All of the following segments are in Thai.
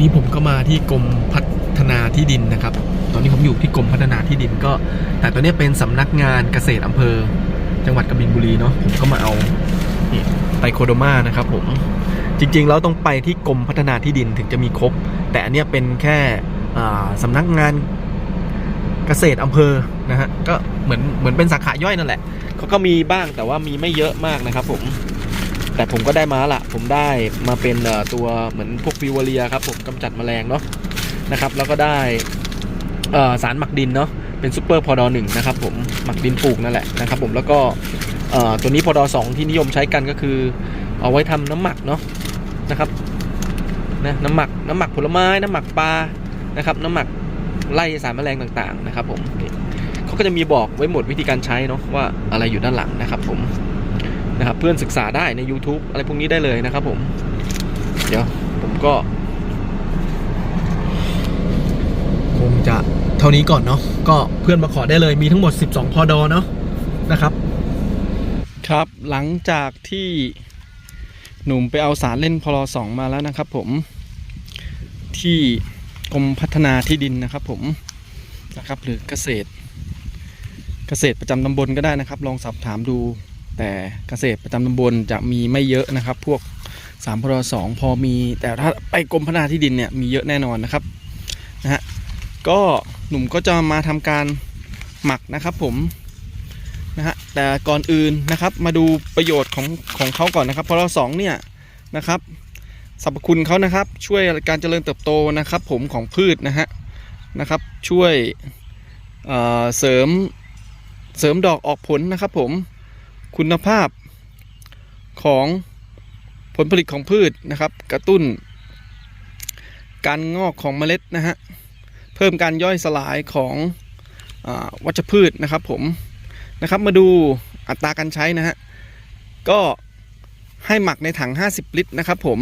นี้ผมก็มาที่กรมพัฒนาที่ดินนะครับ ตอนนี้ผมอยู่ที่กรมพัฒนาที่ดินก็ แต่ตัวเนี้เป็นสำนักงานเกษตรอำเภอ จังหวัดกบินบุรีเนาะผมก็มาเอาไปโคโดมานะครับผมจริงๆแล้วต้องไปที่กรมพัฒนาที่ดินถึงจะมีครบ แต่อันเนี้ยเป็นแค่อ่าสำนักงานเกษตรอำเภอนะฮะก็เหมือนเหมือนเป็นสาขาย่อยนั่นแหละเขาก็มีบ้างแต่ว่ามีไม่เยอะมากนะครับผม แต่ผมก็ได้มาละผมได้มาเป็นตัวเหมือนพวกฟิวเรียครับผมกำจัดแมลงเนาะนะครับแล้วก็ได้สารหมักดินเนาะเป็นซูเปอร์พอดอหนึ่งนะครับผมหมักดินปลูกนั่นแหละนะครับผมแล้วก็ตัวนี้พอดอสองที่นิยมใช้กันก็คือ เอาไว้ทำน้ำหมักเนาะนะครับนะน้ำหมักน้ำหมักผลไม้น้ำหมักปลานะครับน้ำหมักไล่สารแมลงต่างๆนะครับผมเขาก็จะมีบอกไว้หมดวิธีการใช้เนาะว่าอะไรอยู่ด้านหลังนะครับผม นะครับเพื่อนศึกษาได้ใน YouTube อะไรพวกนี้ได้เลยนะครับผม เดี๋ยวผมก็ คงจะเท่านี้ก่อนเนาะก็เพื่อนมาขอได้เลยมีทั้งหมด 12 พอดอเนาะนะครับ ครับหลังจากที่หนุ่มไปเอาสารเล่นพลสองมาแล้วนะครับ ผมที่กรมพัฒนาที่ดินนะครับ ผมนะครับหรือเกษตร เกษตรประจำตำบลก็ได้นะครับ ลองสอบถามดู แต่เกษตรประจำตำบลจะมีไม่เยอะนะครับ พวกสามพลสองพอมีแต่ถ้าไปกรมพัฒนาที่ดินเนี่ยมีเยอะแน่นอนนะครับนะฮะก็หนุ่มก็จะมาทำการหมักนะครับผมนะฮะแต่ก่อนอื่นนะครับมาดูประโยชน์ของของเขาก่อนนะครับพราะเราสองเนี่ยนะครับสรรพคุณเขานะครับ ช่วยการเจริญเติบโตนะครับผมของพืชนะฮะนะครับ ช่วยเอ่อเสริมเสริมดอกออกผลนะครับผม คุณภาพของผลผลิตของพืชนะครับ กระตุ้น การงอกของเมล็ดนะฮะเพิ่มการย่อยสลายของอวัชพืชนะครับผมนะครับมาดูอัตราการใช้นะฮะก็ให้หมักในถัง 50 ลิตรนะครับผม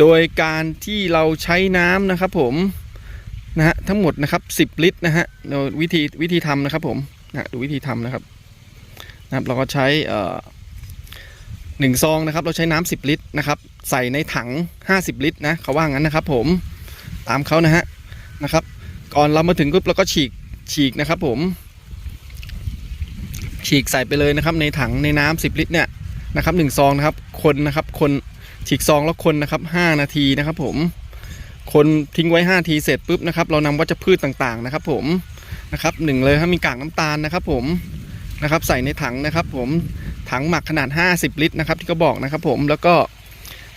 โดยการที่เราใช้น้ำนะครับผมนะฮะทั้งหมดนะครับ 10 ลิตรนะฮะวิธีวิธีทำนะครับผมนะดูวิธีทำนะครับ นะครับเราก็ใช้หนึ่งซองนะครับ เราใช้น้ำ10 ลิตรนะครับ ใส่ในถัง 50 ลิตรนะเขาว่างั้นนะครับ ผมตามเขานะฮะนะครับ ก่อนเรามาถึงปุ๊บเราก็ฉีกฉีกนะครับ ผม ฉีกใส่ไปเลยนะครับ ในถังในน้ำ10 ลิตรเนี่ยนะครับหนึ่งซองนะครับ คนนะครับ คนฉีกซองแล้วคนนะครับ 5 นาทีนะครับ ผม คนทิ้งไว้5นาทีเสร็จปุ๊บนะครับ เรานำวัชพืชต่างๆนะครับ ผมนะครับหนึ่งเลยครับมีกากน้ำตาลนะครับ ผม นะครับ ใส่ในถังนะครับ ผมถังหมักขนาด 50 ลิตรนะครับ ที่เขาบอกนะครับ ผมแล้วก็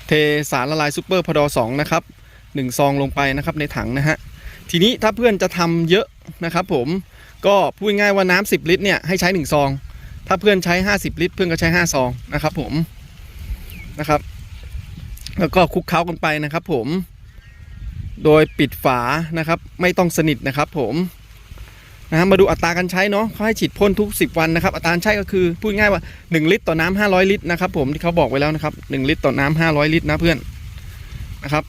เทสารละลายซูเปอร์พอดอสองนะครับหนึ่งซองลงไปนะครับในถังนะฮะทีนี้ถ้าเพื่อนจะทำเยอะนะครับ ผมก็พูดง่ายว่าน้ำ10 ลิตรเนี่ยให้ใช้ 1 ซอง ถ้าเพื่อนใช้ 50 ลิตร เพื่อนก็ใช้ 5 ซองนะครับ ผมนะครับ แล้วก็คลุกเคล้ากันไปนะครับ ผม โดยปิดฝานะครับ ไม่ต้องสนิทนะครับ ผม นะมาดูอัตราการใช้เนาะเขาให้ฉีดพ่นทุก 10 วันนะครับ อัตราการใช้ก็คือพูดง่ายว่า 1 ลิตรต่อน้ำ500 ลิตรนะครับผมที่เขาบอกไว้แล้วนะครับ 1 ลิตรต่อน้ำ500 ลิตรนะเพื่อนนะครับ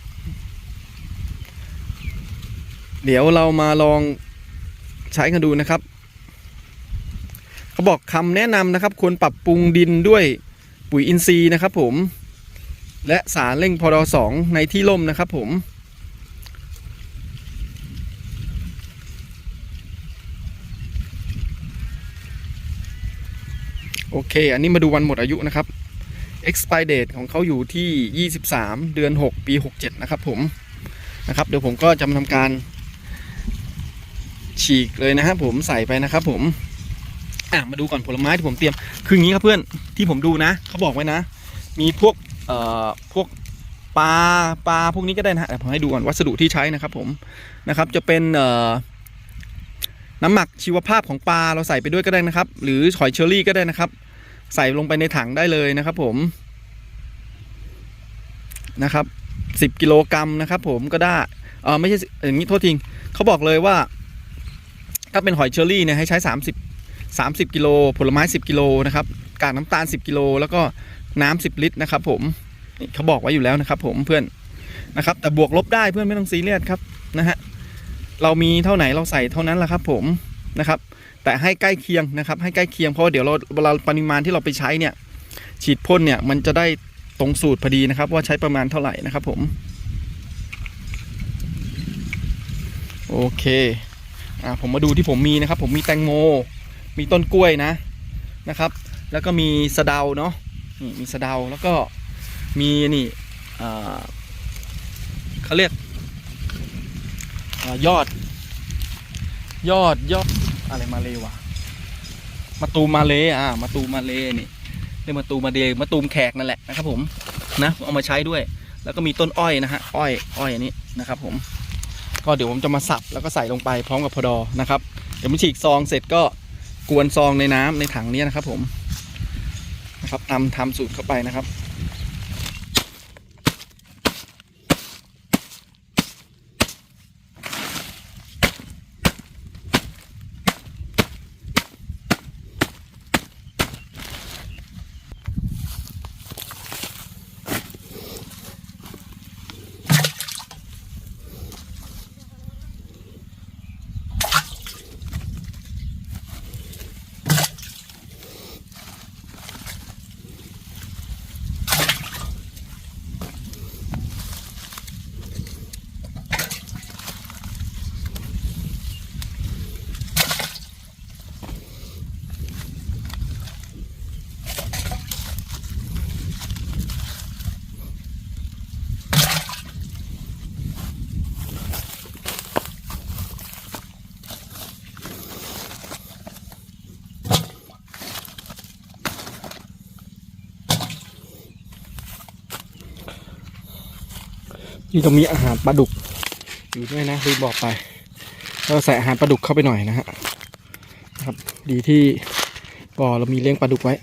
เดี๋ยวเรามาลองใช้กันดูนะครับเขาบอกคำแนะนำนะครับ ควรปรับปรุงดินด้วยปุ๋ยอินทรีย์นะครับ ผม และสารเร่งพอดอสองในที่ร่มนะครับ ผม โอเค อันนี้มาดูวันหมดอายุนะครับ expire date ของเขาอยู่ที่ 23 เดือน 6 ปี 67 นะครับผมนะครับ เดี๋ยวผมก็จะทำการฉีกเลยนะครับผมใส่ไปนะครับผมอะมาดูก่อนผลไม้ที่ผมเตรียม คืออย่างนี้ครับเพื่อนที่ผมดูนะเขาบอกไว้นะ มีพวกเอ่อพวกปลาปลาพวกนี้ก็ได้นะฮะเดี๋ยวผมให้ดูก่อนวัสดุที่ใช้นะครับผมนะครับจะเป็นเอ่อ น้ำหมักชีวภาพของปลาเราใส่ไปด้วยก็ได้นะครับ หรือหอยเชอรี่ก็ได้นะครับ ใส่ลงไปในถังได้เลยนะครับ ผมนะครับสิบกิโลกรัมนะครับ ผมก็ได้เออไม่ใช่อย่างนี้โทษทีเขาบอกเลยว่า ถ้าเป็นหอยเชอรี่เนี่ยให้ใช้ 30 30กิโลผลไม้ 10 กิโลนะครับกากน้ำตาล 10 กิโลแล้วก็น้ำ10 ลิตรนะครับ ผมเขาบอกไว้อยู่แล้วนะครับ ผมเพื่อนนะครับ แต่บวกลบได้เพื่อนไม่ต้องซีเรียสครับนะฮะ เรามีเท่าไหนเราใส่เท่านั้นแหละครับผมนะครับ แต่ให้ใกล้เคียงนะครับ ให้ใกล้เคียงเพราะาเดี๋ยวเราเวลาปริมาณที่เราไปใช้เนี่ย ฉีดพ่นเนี่ยมันจะได้ตรงสูตรพอดีนะครับ ว่าใช้ประมาณเท่าไหร่นะครับผมโอเคอ่าผมมาดูที่ผมมีนะครับ ผมมีแตงโม มีต้นกล้วยนะนะครับ แล้วก็มีสะเดาเนาะนี่มีสะเดาแล้วก็มีนี่อ่าเขาเรียก ยอด ยอดยอดอะไรมาเลยวะมาตูมมาเลอ่ามาตูมมาเลนี่เรียกมาตูมมาเลมาตูมแขกนั่นแหละนะครับ ผมนะเอามาใช้ด้วย แล้วก็มีต้นอ้อยนะฮะอ้อยอ้อยอันนี้นะครับ ผม ก็เดี๋ยวผมจะมาสับแล้วก็ใส่ลงไปพร้อมกับพอดอนะครับเดี๋ยวมันฉีกซองเสร็จก็กวนซองในน้ำในถังนี้นะครับ ผมนะครับทำทำสูตรเข้าไปนะครับ นี่ต้องมีอาหารปลาดุกอยู่ด้วยนะลืมบอกไปเราใส่อาหารปลาดุกเข้าไปหน่อยนะฮะนะครับ ดีที่บ่อเรามีเลี้ยงปลาดุกไว้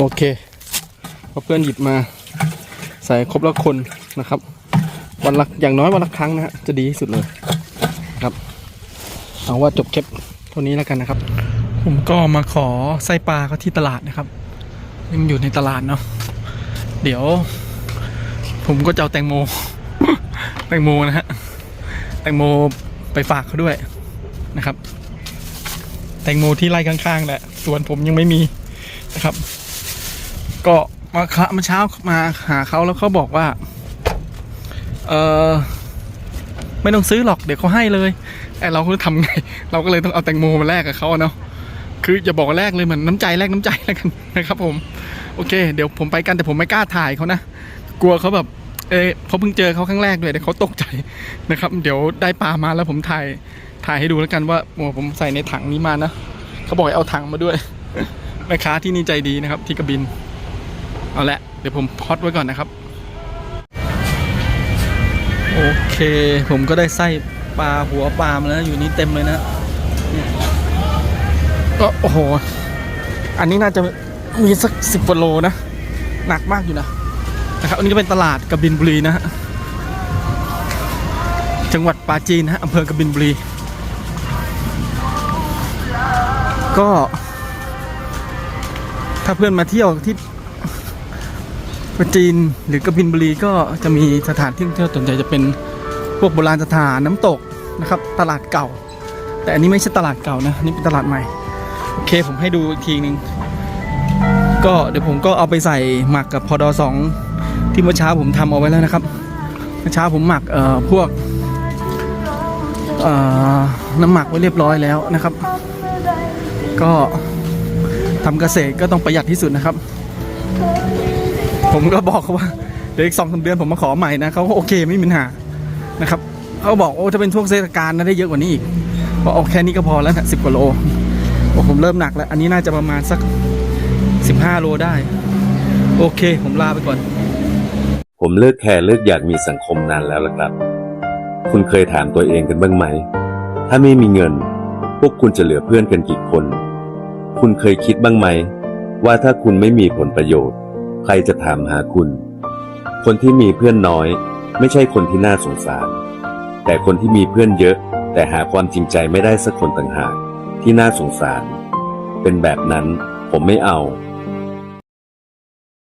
โอเคพอเพื่อนหยิบมาใส่ครบล้วคนนะครับ วันละอย่างน้อยวันละครั้งนะฮะจะดีที่สุดเลยครับเอาว่าจบเคปเท่านี้แล้วกันนะครับ ผมก็มาขอไส้ปลาเขาที่ตลาดนะครับนี่มันอยู่ในตลาดเนาะเดี๋ยว ผมก็จะเอาแตงโม แตงโมนะฮะแตงโมไปฝากเขาด้วยนะครับ แตงโมที่ไร่ข้างๆแหละส่วนผมยังไม่มีนะครับ ก็มาคะเมื่อเช้ามาหาเขาแล้วเขาบอกว่า เออไม่ต้องซื้อหรอกเดี๋ยวเขาให้เลยไอเราก็ทำไง เราก็เลยต้องเอาแตงโมมาแลกกับเขาเนาะคืออย่าบอกแลกเลยเหมือนน้ำใจแลกน้ำใจแล้วกันนะครับ ผม โอเค เดี๋ยวผมไปกันแต่ผมไม่กล้าถ่ายเขานะกลัวเขาแบบเออเขาเพิ่งเจอเขาครั้งแรกด้วยเดี๋ยวเขาตกใจนะครับ เดี๋ยวได้ปลามาแล้วผมถ่ายถ่ายให้ดูแล้วกันว่าโอ้ผมใส่ในถังนี้มานะเขาบอกให้เอาถังมาด้วยแม่ค้าที่นี่ใจดีนะครับ ที่กระบิน เอาละเดี๋ยวผมพอดไว้ก่อนนะครับ โอเค ผมก็ได้ไส้ปลาหัวปลามาแล้วอยู่นี่เต็มเลยนะก็โอ้โห อันนี้น่าจะมีสักสิบกว่าโลนะ หนักมากอยู่นะนะครับอันนี้ก็เป็นตลาดกบินบุรีนะฮะจังหวัดปราจีนฮะอำเภอกบินบุรี ก็ ถ้าเพื่อนมาเที่ยวที่ จีนหรือกบินบุรีก็จะมีสถานที่ท่องเที่ยวสนใจจะเป็นพวกโบราณสถานน้ำตกนะครับตลาดเก่า แต่อันนี้ไม่ใช่ตลาดเก่านะนนี่เป็นตลาดใหม่โอเคผมให้ดูอีกทีนึงก็เดี๋ยวผมก็เอาไปใส่หมักกับพอดอสองที่เมื่อเช้าผมทำเอาไว้แล้วนะครับเมื่อเช้าผมหมักเอ่อพวกเอ่อน้ำหมักไว้เรียบร้อยแล้วนะครับ ก็ทำเกษตรก็ต้องประหยัดที่สุดนะครับ ผมก็บอกเขาว่าเดี๋ยวอีกสองสามเดือนผมมาขอใหม่นะเขาก็โอเคไม่มีปัญหานะครับเขาบอกโอ้ถ้าเป็นช่วงเทศกาลนะได้เยอะกว่านี้อีกบอกเอาแค่นี้ก็พอแล้วนะสิบกว่าโลโอ้ผมเริ่มหนักแล้ว อันนี้น่าจะประมาณสักสิบห้าโลได้ โอเค ผมลาไปก่อน ผมเลิกแคร์เลิกอยากมีสังคมนานแล้วละครับ คุณเคยถามตัวเองกันบ้างไหม ถ้าไม่มีเงิน พวกคุณจะเหลือเพื่อนกันกี่คน คุณเคยคิดบ้างไหม ว่าถ้าคุณไม่มีผลประโยชน์ ใครจะถามหาคุณ คนที่มีเพื่อนน้อย ไม่ใช่คนที่น่าสงสาร แต่คนที่มีเพื่อนเยอะ แต่หาความจริงใจไม่ได้สักคนต่างหากที่น่าสงสาร เป็นแบบนั้นผมไม่เอา